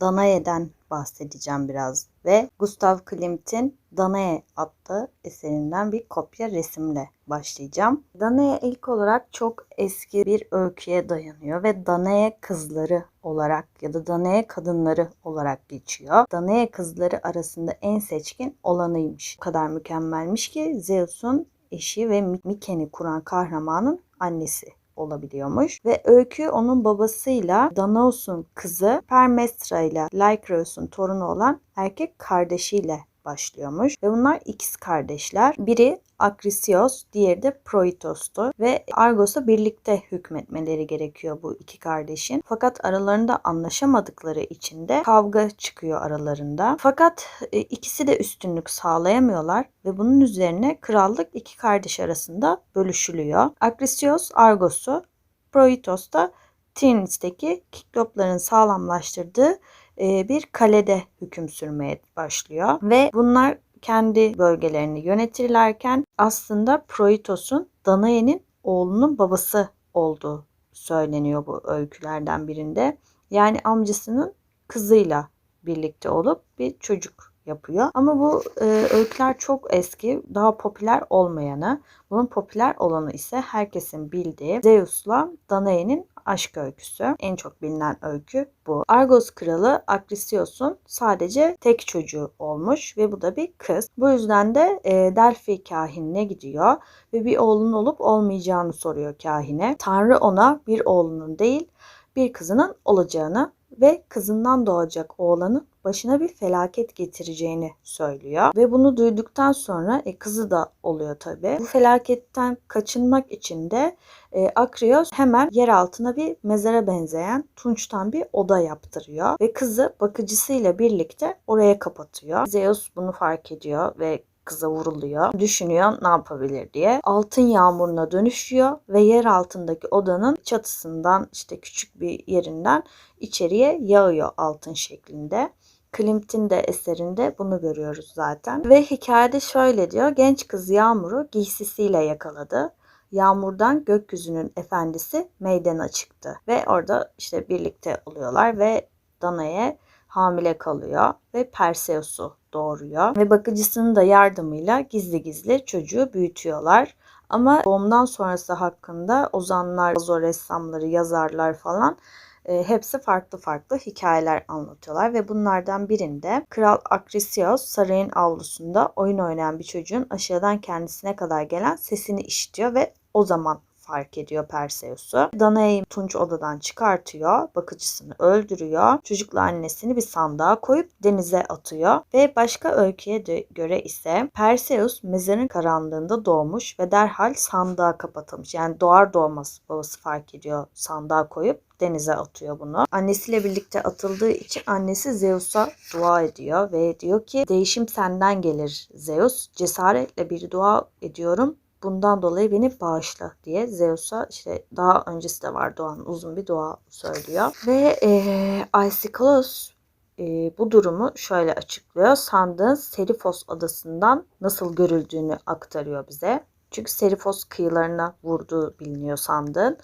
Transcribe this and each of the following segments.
Danae'den bahsedeceğim biraz ve Gustav Klimt'in Danae adlı eserinden bir kopya resimle başlayacağım. Danae ilk olarak çok eski bir öyküye dayanıyor ve Danae kızları olarak ya da Danae kadınları olarak geçiyor. Danae kızları arasında en seçkin olanıymış. O kadar mükemmelmiş ki Zeus'un eşi ve Miken'i kuran kahramanın annesi olabiliyormuş. Ve Öykü onun babasıyla Danaus'un kızı Permestra ile Lycraeus'un torunu olan erkek kardeşiyle başlıyormuş. Ve bunlar ikiz kardeşler. Biri Akrisios, diğeri de Proitos'tu ve Argos'a birlikte hükmetmeleri gerekiyor bu iki kardeşin. Fakat aralarında anlaşamadıkları için de kavga çıkıyor aralarında. Fakat e, ikisi de üstünlük sağlayamıyorlar ve bunun üzerine krallık iki kardeş arasında bölüşülüyor. Akrisios Argos'u, Proitos da Trinis'teki Kiklopların sağlamlaştırdığı bir kalede hüküm sürmeye başlıyor ve bunlar kendi bölgelerini yönetirlerken aslında Proitos'un Danae'nin oğlunun babası olduğu söyleniyor bu öykülerden birinde. Yani amcasının kızıyla birlikte olup bir çocuk yapıyor. Ama bu e, öyküler çok eski, daha popüler olmayanı. Bunun popüler olanı ise herkesin bildiği Zeus'la Danae'nin aşk öyküsü. En çok bilinen öykü bu. Argos kralı Akrisios'un sadece tek çocuğu olmuş ve bu da bir kız. Bu yüzden de e, Delphi kahinine gidiyor ve bir oğlunun olup olmayacağını soruyor kahine. Tanrı ona bir oğlunun değil bir kızının olacağını ve kızından doğacak oğlanın başına bir felaket getireceğini söylüyor. Ve bunu duyduktan sonra e, kızı da oluyor tabi. Bu felaketten kaçınmak için de e, Akrios hemen yer altına bir mezara benzeyen tunçtan bir oda yaptırıyor. Ve kızı bakıcısıyla birlikte oraya kapatıyor. Zeus bunu fark ediyor ve kıza vuruluyor. Düşünüyor ne yapabilir diye. Altın yağmuruna dönüşüyor ve yer altındaki odanın çatısından işte küçük bir yerinden içeriye yağıyor altın şeklinde. Klimt'in de eserinde bunu görüyoruz zaten. Ve hikayede şöyle diyor. Genç kız Yağmur'u giysisiyle yakaladı. Yağmurdan gökyüzünün efendisi meydana çıktı. Ve orada işte birlikte oluyorlar ve Danae hamile kalıyor ve Perseus'u doğuruyor. Ve bakıcısının da yardımıyla gizli gizli çocuğu büyütüyorlar. Ama doğumdan sonrası hakkında ozanlar, zor ressamları, yazarlar falan e, hepsi farklı farklı hikayeler anlatıyorlar ve bunlardan birinde Kral Akrisios sarayın avlusunda oyun oynayan bir çocuğun aşağıdan kendisine kadar gelen sesini işitiyor ve o zaman fark ediyor Perseus'u. Danae'yi Tunç odadan çıkartıyor. Bakıcısını öldürüyor. Çocukla annesini bir sandığa koyup denize atıyor. Ve başka öyküye de göre ise Perseus mezarın karanlığında doğmuş ve derhal sandığa kapatılmış. Yani doğar doğmaz babası fark ediyor sandığa koyup denize atıyor bunu. Annesiyle birlikte atıldığı için annesi Zeus'a dua ediyor ve diyor ki değişim senden gelir Zeus. Cesaretle bir dua ediyorum bundan dolayı beni bağışla diye Zeus'a işte daha öncesi de var doğan uzun bir dua söylüyor. Ve e, Aisyklos e, bu durumu şöyle açıklıyor. Sandığın Serifos adasından nasıl görüldüğünü aktarıyor bize. Çünkü Serifos kıyılarına vurduğu biliniyor sandığın.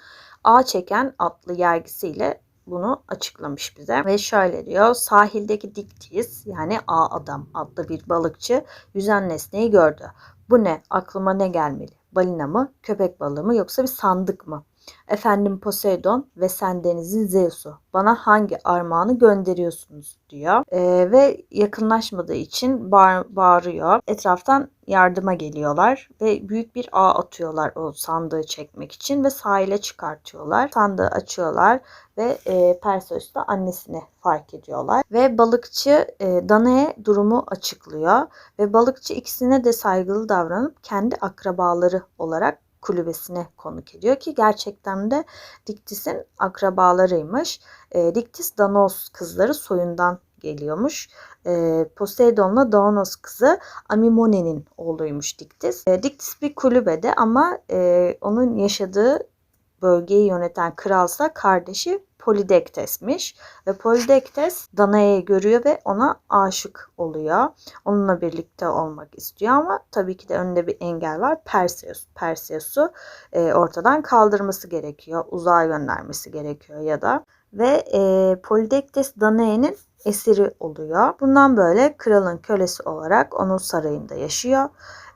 Ağ çeken atlı yergisiyle bunu açıklamış bize. Ve şöyle diyor. Sahildeki Diktis yani ağ adam adlı bir balıkçı yüzen nesneyi gördü. Bu ne? Aklıma ne gelmeli? Balina mı? Köpek balığı mı? Yoksa bir sandık mı? Efendim Poseidon ve sen denizin Zeus'u. Bana hangi armağanı gönderiyorsunuz diyor. Ee, ve yakınlaşmadığı için bağır, bağırıyor. Etraftan yardıma geliyorlar ve büyük bir ağ atıyorlar o sandığı çekmek için ve sahile çıkartıyorlar. Sandığı açıyorlar ve e, Perseus da annesini fark ediyorlar. Ve balıkçı e, Danae durumu açıklıyor ve balıkçı ikisine de saygılı davranıp kendi akrabaları olarak kulübesine konuk ediyor ki gerçekten de Diktis'in akrabalarıymış. E, Diktis Danos kızları soyundan geliyormuş. E, Poseidon'la Daonos kızı Amimone'nin oğluymuş Diktis. E, Diktis bir kulübede ama e, onun yaşadığı bölgeyi yöneten kralsa kardeşi Polidektes'miş. Ve Polidektes Danae'yi görüyor ve ona aşık oluyor. Onunla birlikte olmak istiyor ama tabii ki de önünde bir engel var. Perseus. Perseus'u e, ortadan kaldırması gerekiyor. Uzağa göndermesi gerekiyor ya da. Ve e, Polidektes Danae'nin esiri oluyor. Bundan böyle kralın kölesi olarak onun sarayında yaşıyor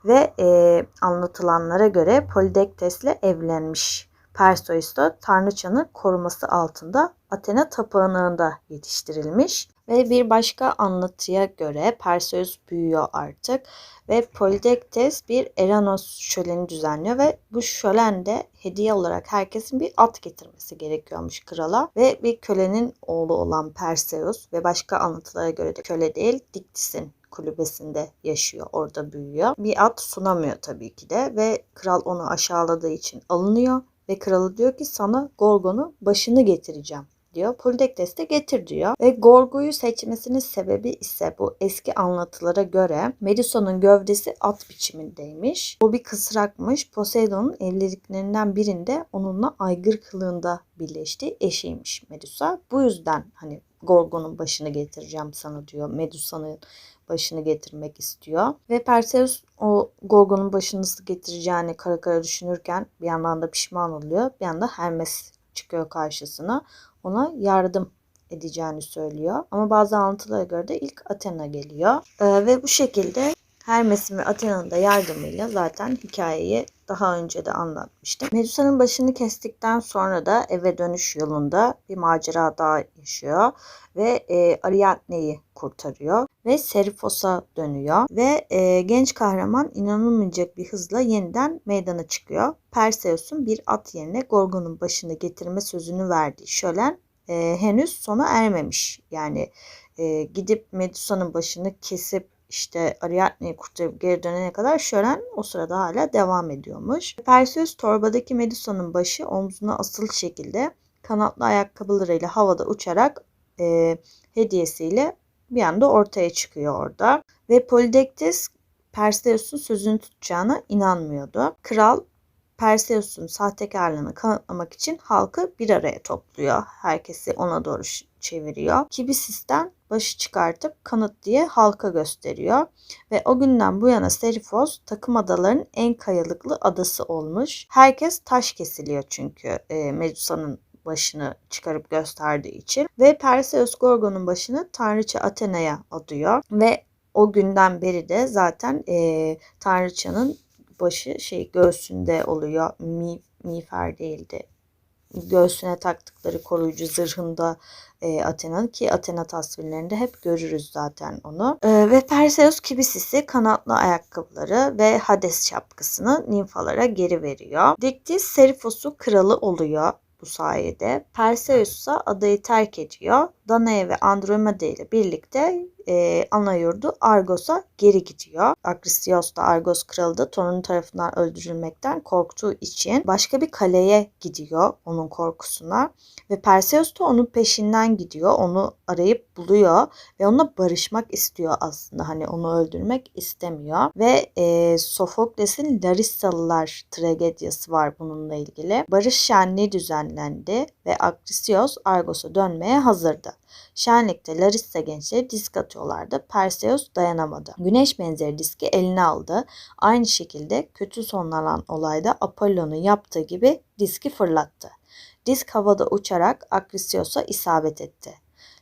ve e, anlatılanlara göre Polidektes'le evlenmiş. Perseus da tanrıçanın koruması altında Athena tapınağında yetiştirilmiş. Ve bir başka anlatıya göre Perseus büyüyor artık ve Polydektes bir Eranos şöleni düzenliyor ve bu şölende hediye olarak herkesin bir at getirmesi gerekiyormuş krala ve bir kölenin oğlu olan Perseus ve başka anlatılara göre de köle değil Diktis'in kulübesinde yaşıyor, orada büyüyor. Bir at sunamıyor tabii ki de ve kral onu aşağıladığı için alınıyor ve kralı diyor ki sana Gorgon'u başını getireceğim diyor. Polydektes de getir diyor. Ve Gorgo'yu seçmesinin sebebi ise bu eski anlatılara göre Medusa'nın gövdesi at biçimindeymiş. Bu bir kısrakmış. Poseidon'un evliliklerinden birinde onunla aygır kılığında birleştiği eşiymiş Medusa. Bu yüzden hani Gorgon'un başını getireceğim sana diyor. Medusa'nın başını getirmek istiyor. Ve Perseus o Gorgon'un başını nasıl getireceğini kara kara düşünürken bir yandan da pişman oluyor. Bir yandan Hermes çıkıyor karşısına. Ona yardım edeceğini söylüyor. Ama bazı anlatılara göre de ilk Athena geliyor. Ee, ve bu şekilde Hermes'in ve Athena'nın da yardımıyla zaten hikayeyi daha önce de anlatmıştım. Medusa'nın başını kestikten sonra da eve dönüş yolunda bir macera daha yaşıyor ve e, Ariadne'yi kurtarıyor ve Serifos'a dönüyor ve e, genç kahraman inanılmayacak bir hızla yeniden meydana çıkıyor. Perseus'un bir at yerine Gorgon'un başını getirme sözünü verdiği şölen e, henüz sona ermemiş. Yani e, gidip Medusa'nın başını kesip işte Ariadne'yi kurtarıp geri dönene kadar şölen o sırada hala devam ediyormuş. Perseus torbadaki Medusa'nın başı omzuna asılı şekilde kanatlı ayakkabılarıyla havada uçarak e, hediyesiyle bir anda ortaya çıkıyor orada. Ve Polydektes Perseus'un sözünü tutacağına inanmıyordu. Kral Perseus'un sahtekarlığını kanıtlamak için halkı bir araya topluyor. Herkesi ona doğru çeviriyor. Kibisis'ten başı çıkartıp kanıt diye halka gösteriyor. Ve o günden bu yana Serifos takım adaların en kayalıklı adası olmuş. Herkes taş kesiliyor çünkü e, Medusa'nın başını çıkarıp gösterdiği için. Ve Perseus Gorgon'un başını Tanrıça Athena'ya adıyor. Ve o günden beri de zaten e, Tanrıçanın başı şey göğsünde oluyor. Mi, miğfer değildi. Göğsüne taktıkları koruyucu zırhında e, Athena'nın ki Athena tasvirlerinde hep görürüz zaten onu. E, ve Perseus Kibisis'i kanatlı ayakkabıları ve Hades şapkasını nimfalara geri veriyor. Diktis Serifos'u kralı oluyor bu sayede. Perseus ise adayı terk ediyor. Danae ve Andromeda ile birlikte e, ana yurdu Argos'a geri gidiyor. Akrisios da Argos kralı da torunu tarafından öldürülmekten korktuğu için başka bir kaleye gidiyor onun korkusuna. Ve Perseus da onun peşinden gidiyor. Onu arayıp buluyor ve onunla barışmak istiyor aslında. Hani onu öldürmek istemiyor. Ve e, Sofokles'in Larissalılar tragediyası var bununla ilgili. Barış şenliği düzenlendi ve Akrisios Argos'a dönmeye hazırdı. Şenlikte Larissa gençleri disk atıyorlardı. Perseus dayanamadı. Güneş benzeri diski eline aldı. Aynı şekilde kötü sonlanan olayda Apollon'un yaptığı gibi diski fırlattı. Disk havada uçarak Akrisios'a isabet etti.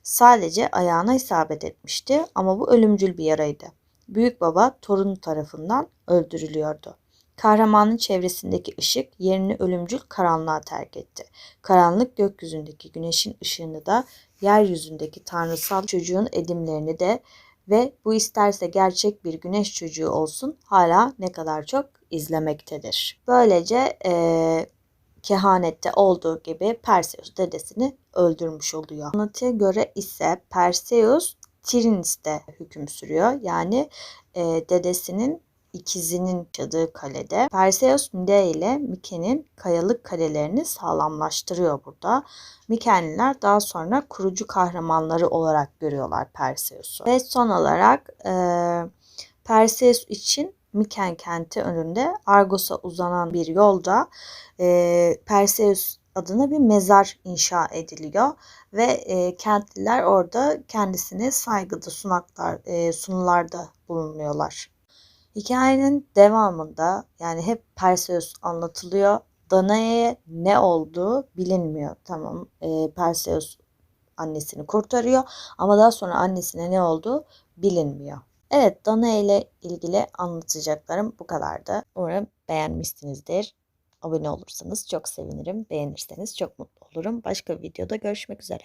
Sadece ayağına isabet etmişti ama bu ölümcül bir yaraydı. Büyük baba torunu tarafından öldürülüyordu. Kahramanın çevresindeki ışık yerini ölümcül karanlığa terk etti. Karanlık gökyüzündeki güneşin ışığını da yeryüzündeki tanrısal çocuğun edimlerini de ve bu isterse gerçek bir güneş çocuğu olsun hala ne kadar çok izlemektedir. Böylece e, kehanette olduğu gibi Perseus dedesini öldürmüş oluyor. Anlatıya göre ise Perseus Tirinis'te hüküm sürüyor. Yani e, dedesinin ikizinin yaşadığı kalede Perseus Mide ile Mike'nin kayalık kalelerini sağlamlaştırıyor burada. Mikenliler daha sonra kurucu kahramanları olarak görüyorlar Perseus'u. Ve son olarak e, Perseus için Miken kenti önünde Argos'a uzanan bir yolda e, Perseus adına bir mezar inşa ediliyor ve e, kentliler orada kendisine saygıda sunaklar e, sunularda bulunuyorlar. Hikayenin devamında yani hep Perseus anlatılıyor. Danae'ye ne olduğu bilinmiyor. Tamam e, Perseus annesini kurtarıyor ama daha sonra annesine ne olduğu bilinmiyor. Evet Danae ile ilgili anlatacaklarım bu kadardı. Umarım beğenmişsinizdir. Abone olursanız çok sevinirim. Beğenirseniz çok mutlu olurum. Başka bir videoda görüşmek üzere.